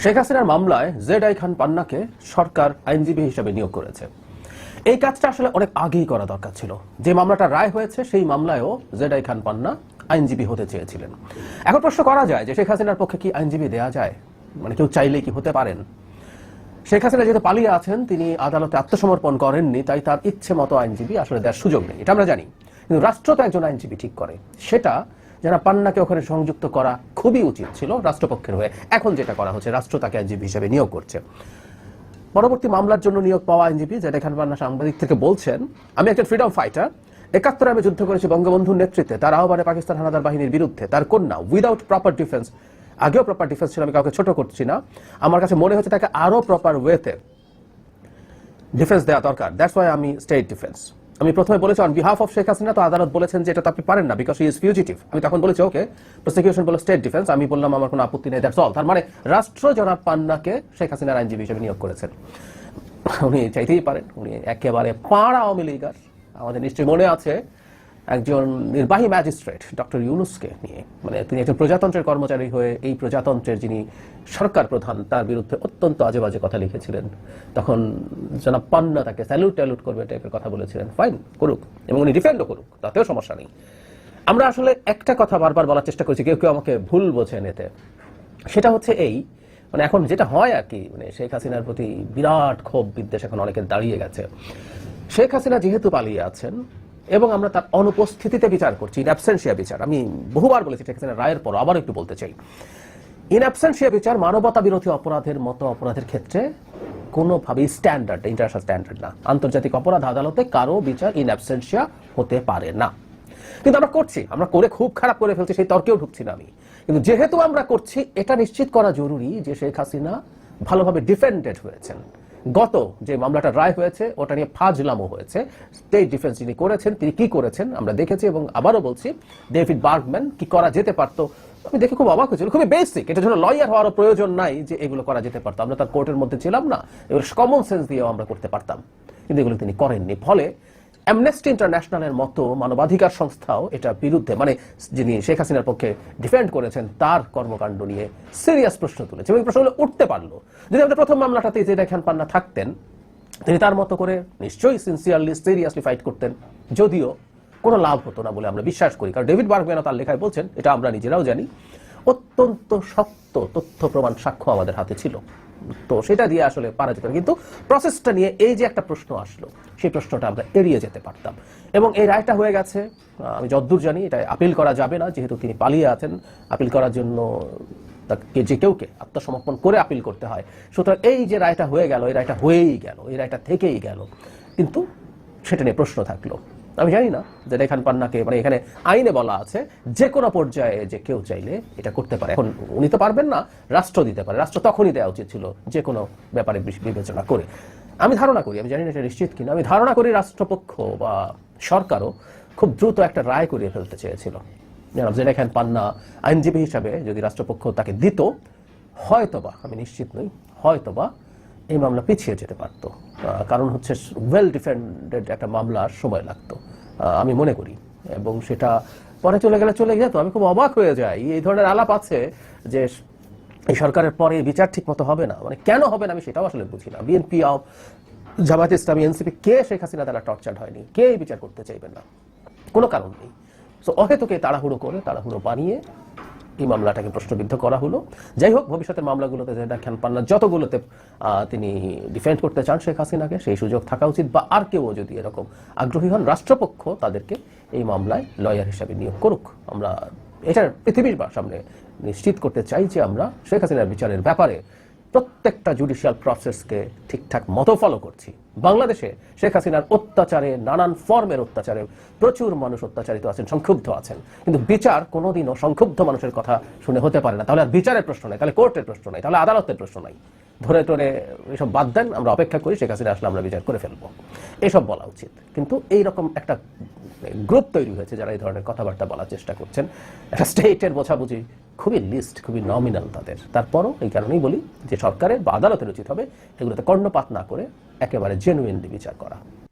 শেখ হাসিনার মামলায় Z I খান পান্নাকে সরকার আইনজীবী হিসেবে নিয়োগ করেছে। এই কাজটা আসলে অনেক আগেই করা দরকার ছিল। যে মামলাটা রায় হয়েছে, সেই মামলায়ও জেড আই খান পান্না আইনজীবী হতে চেয়েছিলেন। এখন প্রশ্ন করা যায় যে শেখ হাসিনার পক্ষে কি আইনজীবী দেয়া যায়? মানে কেউ চাইলে কি হতে পারেন? শেখ হাসিনা যেহেতু পালিয়ে আছেন, তিনি আদালতে আত্মসমর্পণ করেননি, তাই তার ইচ্ছে মতো আইনজীবী আসলে দেওয়ার সুযোগ নেই। এটা আমরা জানি। কিন্তু রাষ্ট্র তো একজন আইনজীবী ঠিক করে। সেটা যারা পান্নাকে ওখানে সংযুক্ত করা খুবই উচিত ছিল রাষ্ট্রপক্ষের হয়ে। এখন যেটা করা হচ্ছে, রাষ্ট্র তাকে আইনজীবী হিসেবে নিয়োগ করছে। পরবর্তী মামলার জন্য নিয়োগ পাওয়া আইনজীবী, যেটা পান্না সাংবাদিক থেকে বলছেন, আমি একজন ফ্রিডম ফাইটার একাত্তরে আমি যুদ্ধ করেছি বঙ্গবন্ধুর নেতৃত্বে, তার আহ্বানে পাকিস্তান হানাদার বাহিনীর বিরুদ্ধে, তার কন্যা উইদাউট প্রপার ডিফেন্স আগেও প্রপার ডিফেন্স ছিল, আমি কাউকে ছোট করছি না, আমার কাছে মনে হচ্ছে তাকে আরও প্রপার ওয়েতে ডিফেন্স দেওয়া দরকার দ্যাটস ওয়াই আমি স্টেট ডিফেন্স আমি প্রথমে বলেছি on behalf of Sheikh Hasina, তো আদালত বলেছেন যে এটা তো আপনি পারেন না বিকজ ইজ ফিউজিটিভ আমি তখন বলেছি ওকে প্রসিকিউশন বলে স্টেট ডিফেন্স আমি বললাম আমার কোনো আপত্তি নেই দ্যাটস অল তার মানে রাষ্ট্র জনাব পান্নাকে শেখ হাসিনার আইনজীবী হিসেবে নিয়োগ করেছেন। উনি চাইতেই পারেন, উনি একেবারে পাড়া আওয়ামী লীগার। আমাদের নিশ্চয়ই মনে আছে একজন নির্বাহী ম্যাজিস্ট্রেট, ডক্টর ইউনুসকে নিয়ে। মানে তিনি একজন প্রজাতন্ত্রের কর্মচারী হয়ে এই প্রজাতন্ত্রের যিনি সরকার প্রধান, তার বিরুদ্ধে অত্যন্ত আজে বাজে কথা লিখেছিলেন। তখন জনাব পান্না তাকে স্যালুট ট্যালুট করবে টাইপের কথা বলেছিলেন। ফাইন করুক এবং উনি ডিফেন্ডও করুক, তাতেও সমস্যা নেই। আমরা আসলে একটা কথা বারবার বলার চেষ্টা করছি, কেউ কেউ আমাকে ভুল বোঝেন এতে। সেটা হচ্ছে এই মানে এখন যেটা হয় আর কি মানে শেখ হাসিনার প্রতি বিরাট ক্ষোভ বিদ্বেষ এখন অনেকের দাঁড়িয়ে গেছে। শেখ হাসিনা যেহেতু পালিয়ে আছেন এবং আমরা তার অনুপস্থিতিতে বিচার করছি ইন অ্যাবসেন্সিয়া বিচার। আমি বহুবার বলেছি হাসিনা রায়ের পর আবার একটু বলতে চাই। ইন অ্যাবসেন্সিয়া বিচার মানবতা বিরোধী অপরাধের মতো অপরাধের ক্ষেত্রে কোনোভাবেই স্ট্যান্ডার্ড ইন্টারন্যাশনাল স্ট্যান্ডার্ড না। আন্তর্জাতিক অপরাধ আদালতে কারও বিচার ইন অ্যাবসেন্সিয়া হতে পারে না। কিন্তু আমরা করছি, আমরা করে খুব খারাপ করে ফেলছি, সেই তর্কেও ঢুকছি না আমি। কিন্তু যেহেতু আমরা করছি, এটা নিশ্চিত করা জরুরি যে শেখ হাসিনা ভালোভাবে ডিফেন্ডেড হয়েছেন। গত যে মামলাটা রায় হয়েছে, ওটা নিয়ে ফাজলামও হয়েছে। স্টেট ডিফেন্স যিনি করেছেন, তিনি কি করেছেন আমরা দেখেছি এবং আবারও বলছি ডেভিড বার্গম্যান কি করা যেতে পারতো? আমি দেখে খুব অবাক হয়েছিল খুবই বেসিক এটার জন্য লয়ার হওয়ার প্রয়োজন নাই যে এগুলো করা যেতে পারতো। আমরা তার কোর্টের মধ্যে ছিলাম না, এবার কমন সেন্স দিয়েও আমরা করতে পারতাম। কিন্তু এগুলো তিনি করেননি। ফলে অ্যামনেস্টি ইন্টারন্যাশনালের মতো মানবাধিকার সংস্থাও এটা বিরুদ্ধে মানে যিনি শেখ হাসিনার পক্ষে ডিফেন্ড করেছেন, তার কর্মকাণ্ড নিয়ে সিরিয়াস প্রশ্ন তুলেছে। এবং প্রশ্নগুলো উঠতে পারল। যদি আমাদের প্রথম মামলাটাতে যে দেখেন পান্না থাকতেন, তিনি তার মতো করে নিশ্চয়ই সিনসিয়ারলি সিরিয়াসলি ফাইট করতেন। যদিও কোনো লাভ হতো না বলে আমরা বিশ্বাস করি। কারণ ডেভিড বার্গম্যানও তার লেখায় বলছেন, এটা আমরা নিজেরাও জানি, অত্যন্ত শক্ত তথ্য প্রমাণ সাক্ষ্য আমাদের হাতে ছিল। তো সেটা দিয়ে আসলে পারা যেত কিন্তু প্রসেসটা নিয়ে এই যে একটা প্রশ্ন আসলো, সেই প্রশ্নটা আমরা এড়িয়ে যেতে পারতাম। এবং এই রায়টা হয়ে গেছে, আমি যদ্দূর জানি এটা আপিল করা যাবে না, যেহেতু তিনি পালিয়ে আছেন আপিল করার জন্য তাকে যে কেউকে আত্মসমর্পণ করে আপিল করতে হয়। সুতরাং এই যে রায়টা হয়ে গেল, এই রায়টা হয়েই গেল, এই রায়টা থেকেই গেল। কিন্তু সেটা নিয়ে প্রশ্ন থাকল আমি জানি না যে রেখান পান্নাকে মানে এখানে আইনে বলা আছে, যে কোনো পর্যায়ে যে কেউ চাইলে এটা করতে পারে। এখন উনি তো পারবেন না, রাষ্ট্র দিতে পারে। রাষ্ট্র তখনই দেওয়া উচিত ছিল যে কোনো ব্যাপারে বিবেচনা করে। আমি ধারণা করি, আমি জানি না এটা নিশ্চিত কিনা, আমি ধারণা করি রাষ্ট্রপক্ষ বা সরকারও খুব দ্রুত একটা রায় করিয়ে ফেলতে চেয়েছিল। জানাব যে রেখান পান্না আইনজীবী হিসাবে যদি রাষ্ট্রপক্ষ তাকে দিত, হয়তোবা, আমি নিশ্চিত নই, হয়তোবা এই মামলা পিছিয়ে যেতে পারত। কারণ হচ্ছে ওয়েল ডিফেন্ডেড একটা মামলার সময় লাগতো। আমি মনে করি। এবং সেটা পরে চলে গেলে চলে যেত। আমি খুব অবাক হয়ে যাই। এই ধরনের আলাপ আছে যে এই সরকারের পরে বিচার ঠিক মতো হবে না। মানে কেন হবে না আমি সেটাও আসলে বুঝি না। বিএনপি জামাত ইসলামী এনসিপি কে শেখ হাসিনা দ্বারা টর্চার হয়নি? কে বিচার করতে চাইবেন না? কোনো কারণ নেই। সো অহেতুকে তাড়াহুড়ো করে, তাড়াহুড়ো বানিয়ে এই মামলাটাকে প্রশ্নবিদ্ধ করা হলো। যাই হোক, ভবিষ্যতের মামলাগুলোতে যেটা খান পান্না যতগুলোতে তিনি ডিফেন্ড করতে চান শেখ হাসিনাকে, সেই সুযোগ থাকা উচিত বা আর কেউ যদি এরকম আগ্রহী হন, রাষ্ট্রপক্ষ তাদেরকে এই মামলায় লয়ার হিসাবে নিয়োগ করুক। আমরা এটা পৃথিবীর সামনে নিশ্চিত করতে চাই যে আমরা শেখ হাসিনার বিচারের ব্যাপারে প্রত্যেকটা জুডিশিয়াল প্রসেসকে ঠিকঠাক মতো ফলো করছি। বাংলাদেশে শেখ হাসিনার অত্যাচারে, নানান ফর্মের অত্যাচারে প্রচুর মানুষ অত্যাচারিত আছেন, সংক্ষুব্ধ আছেন। কিন্তু বিচার কোনোদিনও সংক্ষুব্ধ মানুষের কথা শুনে হতে পারে না। তাহলে আর বিচারের প্রশ্ন নাই, তাহলে কোর্টের প্রশ্ন নাই, তাহলে আদালতের প্রশ্ন নাই। ধরে টরে এসব বাদ দেন, আমরা অপেক্ষা করি, শেখ হাসিনা আসলে আমরা বিচার করে ফেলব। এসব বলা উচিত। কিন্তু এই রকম একটা গ্রুপ তৈরি হয়েছে যারা এই ধরনের কথাবার্তা বলার চেষ্টা করছেন। একটা স্টেটের বোঝাবুঝি খুবই লিস্ট খুবই নমিনাল তাদের। তারপরও এই কারণেই বলি যে সরকারের বা আদালতের উচিত হবে এগুলোতে কর্ণপাত না করে একেবারে জেনুইনলি বিচার করা।